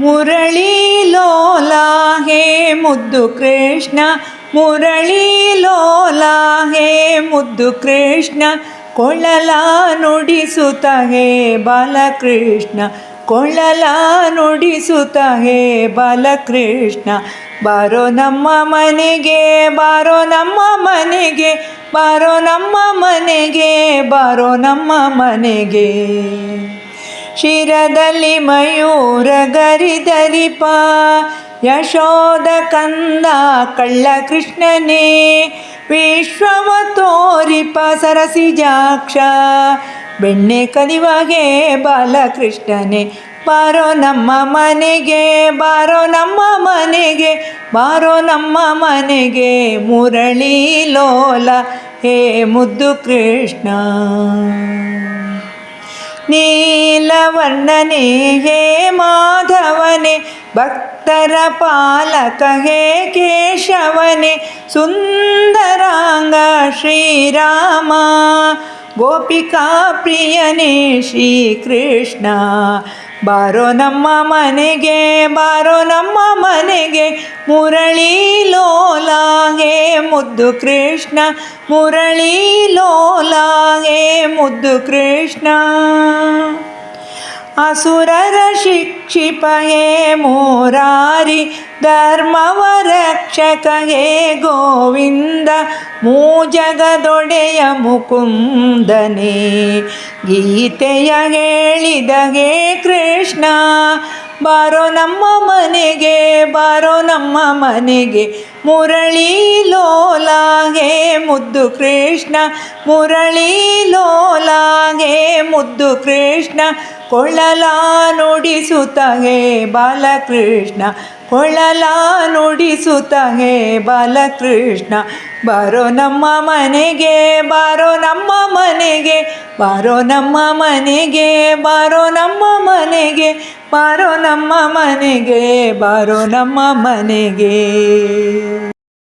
ಮುರಳಿ ಲೋಲ, ಹೇ ಮುದ್ದು ಕೃಷ್ಣ. ಮುರಳಿ ಲೋಲ, ಹೇ ಮುದ್ದು ಕೃಷ್ಣ. ಕೊಳ್ಳಲ ನುಡಿಸುತ್ತ, ಹೇ ಬಾಲಕೃಷ್ಣ. ಕೊಳ್ಳಲ ನುಡಿಸುತ್ತ, ಹೇ ಬಾಲಕೃಷ್ಣ. ಬಾರೋ ನಮ್ಮ ಮನೆಗೆ, ಬಾರೋ ನಮ್ಮ ಮನೆಗೆ. ಬಾರೋ ನಮ್ಮ ಮನೆಗೆ, ಬಾರೋ ನಮ್ಮ ಮನೆಗೆ. ಶಿರದಲ್ಲಿ ಮಯೂರ ಗರಿದರಿಪ ಯಶೋದ ಕಂದ ಕಳ್ಳ ಕೃಷ್ಣನೇ, ವಿಶ್ವವ ತೋರಿಪ ಸರಸಿಜಾಕ್ಷ ಬೆಣ್ಣೆ ಕದಿವಾಗೆ ಬಾಲಕೃಷ್ಣನೇ, ಬಾರೋ ನಮ್ಮ ಮನೆಗೆ, ಬಾರೋ ನಮ್ಮ ಮನೆಗೆ, ಬಾರೋ ನಮ್ಮ ಮನೆಗೆ ಮುರಳಿ ಲೋಲ. ಹೇ ಮುದ್ದು ಕೃಷ್ಣ. ನೀಲವರ್ಣನೆ ಹೇ ಮಾಧವನೆ ಭಕ್ತರ ಪಾಲಕ ಹೇ ಕೇಶವನೆ ಸುಂದರಾಂಗ ಶ್ರೀರಾಮ ಗೋಪಿಕಾ ಪ್ರಿಯನೇ ಶ್ರೀಕೃಷ್ಣ ಬಾರೋ ನಮ್ಮ ಮನೆಗೆ ಬಾರೋ ನಮ್ಮ ಮನೆಗೆ ಮುರಳಿ ಲೋಲ ಹೇ ಮುದ್ದು ಕೃಷ್ಣ ಮುರಳಿ ಲೋಲ ಹೇ ಮುದ್ದು ಕೃಷ್ಣ. ಅಸುರರ ಶಿಕ್ಷಿಪಯೇ ಮೋರಾರಿ ಧರ್ಮವ ರಕ್ಷಕಯೇ ಗೋವಿಂದ, ಮೂಜಗದೊಡೆಯ ಮುಕುಂದನೇ. ಗೀತೆಯ ಹೇಳಿದಗೆ ಕೃಷ್ಣ, ಬಾರೋ ನಮ್ಮ ಮನೆಗೆ, ಬಾರೋ ನಮ್ಮ ಮನೆಗೆ, ಮುರಳಿ ಲೋಲಾಗೆ ಮುದ್ದು ಕೃಷ್ಣ, ಮುರಳಿ ಹೇ ಮುದ್ದು ಕೃಷ್ಣ, ಕೊಳ್ಳಲ ನುಡಿಸುತ್ತ ಹೇ ಬಾಲಕೃಷ್ಣ, ಕೊಳ್ಳಲ ನುಡಿಸುತ್ತ ಹೇ ಬಾಲಕೃಷ್ಣ. ಬಾರೋ ನಮ್ಮ ಮನೆಗೆ, ಬಾರೋ ನಮ್ಮ ಮನೆಗೆ, ಬಾರೋ ನಮ್ಮ ಮನೆಗೆ, ಬಾರೋ ನಮ್ಮ ಮನೆಗೆ, ಬಾರೋ ನಮ್ಮ ಮನೆಗೆ, ಬಾರೋ ನಮ್ಮ ಮನೆಗೆ.